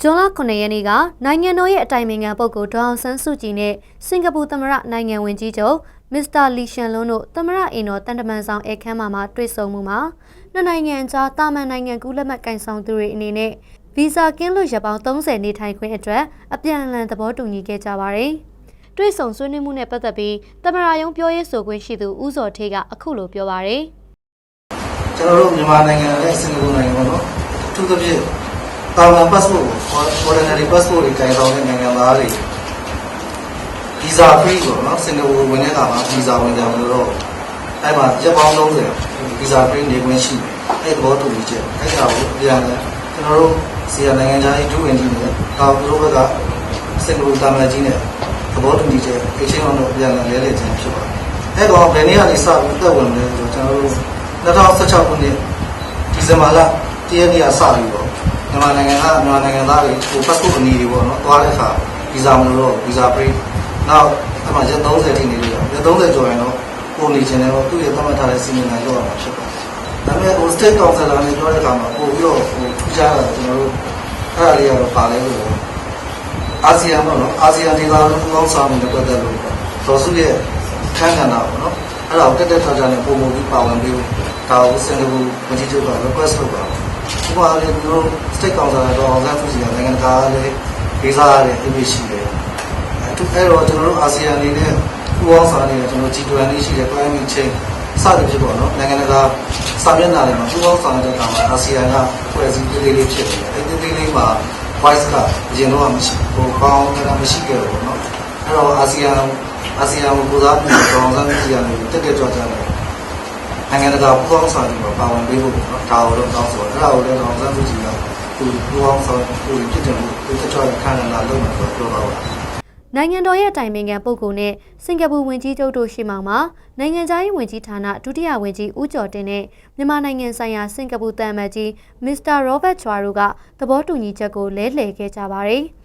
ဇွန်လ9ရက်နေ့ကနိုင်ငံတော်ရဲ့အတိုင်ပင်ခံပုဂ္ဂိုလ်ဒေါအောင်ဆန်းစုကြည်နဲ့စင်ကာပူသမ္မတနိုင်ငံဝင်ကြီးချုပ်မစ္စတာလီရှန်လွန်းတို့သမ္မတအင်တော်တန်တမန်ဆောင်ဧခမ်းမှာမှတွေ့ဆုံမှုမှာနှစ်နိုင်ငံကြားတာမန်နိုင်ငံကူးလက်မှတ်ကင်ဆောင်သူတွေအနေနဲ့ဗီဇာကင်းလွတ်ရပောင်း30နေထိုင်ခွင့်အတွက်အပြန်အလှန်သဘောတူညီခဲ့ကြပါတယ်။တွေ့ဆုံဆွေးနွေးမှုနဲ့ပတ်သက်ပြီးသမ္မတရုံးပြောရေးဆိုခွင့်ရှိသူဦးစောထေးကအခုလိုပြောပါတယ်။ကျွန်တော်တို့မြန်မာနိုင်ငံနဲ့စင်ကာပူနိုင်ငံပေါ့နော်အထူးသဖြင့် တာဝန် passport ကို ordinary passport တွေတိုင်ဆောင်တဲ့နိုင်ငံသားတွေ visa free ပေါ့နော်စင်ကာပူဝင်တဲ့အခါမှာ visa ဝင်ကြမလို့တော့အဲ့မှာရက်ပေါင်း30 visa free နေခွင့်ရှိတယ်အဲ့သဘောတူညီချက်အဲ့ဒါကိုပြန်လဲကျွန်တော်တို့ဆီယနိုင်ငံသားတွေဒုဝန်ကြီးနဲ့တောင်သူတို့ဘက်ကစင်ကာပူတာမန်ကြီးနဲ့သဘောတူညီချက်အချင်းအောင်တော့ပြန်လဲလဲလဲခြင်းဖြစ်ပါတယ်အဲ့တော့ဘယ်နေ့ကနေစပြီးတက်ဝင်လဲဆိုတော့ကျွန်တော်တို့2016ခုနှစ်ဒီဇင်ဘာလတရက်နေ့ကစပြီးတော့ မြန်မာနိုင်ငံကမြန်မာနိုင်ငံသားတွေဟို passport အနီတွေပေါ့နော်သွားတဲ့အခါ visa မလို့တော့ visa free နောက်အဲ့မှာရက်30ထိနေလို့ရရက်30ကျော်ရင်တော့ကိုနေချင်တယ်တော့သူ့ရဲ့သတ်မှတ်ထားတဲ့စီမံနိုင်တော့မှာဖြစ်ပါတယ်ဒါပေမဲ့ဟို state council နဲ့ပြောတဲ့အခါမှာပို့ပြီးတော့ဟိုထူးခြားတာကျွန်တော်တို့အဲ့ဒါလေးကတော့ပါလဲလို့အာဆီယံပေါ့နော်အာဆီယံဒေသလုံးပူးပေါင်းဆောင်မှုနဲ့ပတ်သက်လို့ဒေါ်စုရဲ့ခန်းကဏ္ဍပေါ့နော်အဲ့ဒါကိုတက်တက်ထထနဲ့ပုံပုံပြီးပါဝင်ပြီးဒါကိုစင်ကာပူဝန်ကြီးချုပ်က request လုပ်ပါဥ ပမာလေးသူတို့ state council တော့အောင်ဆန်းစုကြည်ကနိုင်ငံတကာလေးဒေသရတဲ့ image ရှိတယ်အဲသူအဲ့တော့ကျွန်တော်တို့အာဆီယံအနေနဲ့ပူးပေါင်းဆောင်နေတဲ့ကျွန်တော် G20 ရှိတဲ့ climate change စသဖြင့်ပေါ့နော်နိုင်ငံတကာစာမျက်နှာတွေမှာပူးပေါင်းဆောင်တဲ့အခါမှာအာဆီယံကဖွဲ့စည်းသေးလေးလေးဖြစ်တယ်အဲ့ဒီသေးလေးမှာ voice ကအရင်တော့မရှိဟိုကောင်းတာမရှိခဲ့ဘူးပေါ့နော်အဲ့တော့အာဆီယံအာဆီယံကိုပူစားပြီးတော့အောင်ဆန်းစုကြည်ကနေတက်တက်ကြွကြွတယ် နိုင်ငံတကာပူးပေါင်းဆောင်တွေမှာပါဝင်ပေးဖို့ပေါ့နော်ဒါကိုတော့တောင်းဆိုတယ်အဲ့ဒါကိုလည်းအောင်ဆန်းစုကြည်ကသူပူးပေါင်းဆောင်သူဖြစ်တယ်လို့သူတက်ကြွတဲ့ခန္ဓာလာလုံးမှာတော့ပြောပါဦးနိုင်ငံတော်ရဲ့အတိုင်ပင်ခံပုဂ္ဂိုလ်နဲ့စင်ကာပူဝန်ကြီးချုပ်တို့ရှိမှမှာနိုင်ငံခြားရေးဝန်ကြီးဌာနဒုတိယဝန်ကြီးဦးကျော်တင်နဲ့မြန်မာနိုင်ငံဆိုင်ရာစင်ကာပူတန်မတ်ကြီးမစ္စတာရောဘတ်ချွာတို့ကသဘောတူညီချက်ကိုလဲလှယ်ခဲ့ကြပါတယ်။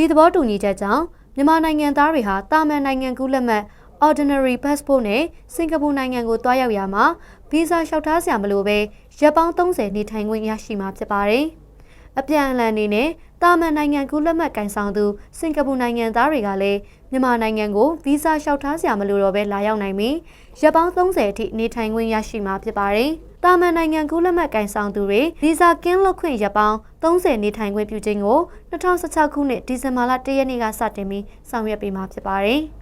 ဒီသဘောတူညီချက်ကြောင့်မြန်မာနိုင်ငံသားတွေဟာတာမန်နိုင်ငံကူးလက်မှတ် ordinary passport နဲ့စင်ကာပူနိုင်ငံကိုတွားရောက်ရမှာဗီဇာလျှောက်ထားစရာမလိုဘဲရက်ပေါင်း30နေထိုင်ခွင့်ရရှိမှာဖြစ်ပါတယ်။အပြန်အလှန်အနေနဲ့တာမန်နိုင်ငံကူးလက်မှတ်ကင်ဆောင်သူစင်ကာပူနိုင်ငံသားတွေကလည်းမြန်မာနိုင်ငံကိုဗီဇာလျှောက်ထားစရာမလိုတော့ဘဲလာရောက်နိုင်ပြီးရက်ပေါင်း30အထိနေထိုင်ခွင့်ရရှိမှာဖြစ်ပါတယ်။ တာမန်နိုင်ငံကူးလက်မှတ်ကင်ဆောင်သူတွေဗီဇာကင်းလွတ်ခွင့်ရက်ပေါင်း30နေထိုင်ခွင့်ပြုခြင်းကို2016ခုနှစ်ဒီဇင်ဘာလ1ရက်နေ့ကစတင်ပြီးဆောင်ရွက်ပေးမှာဖြစ်ပါတယ်။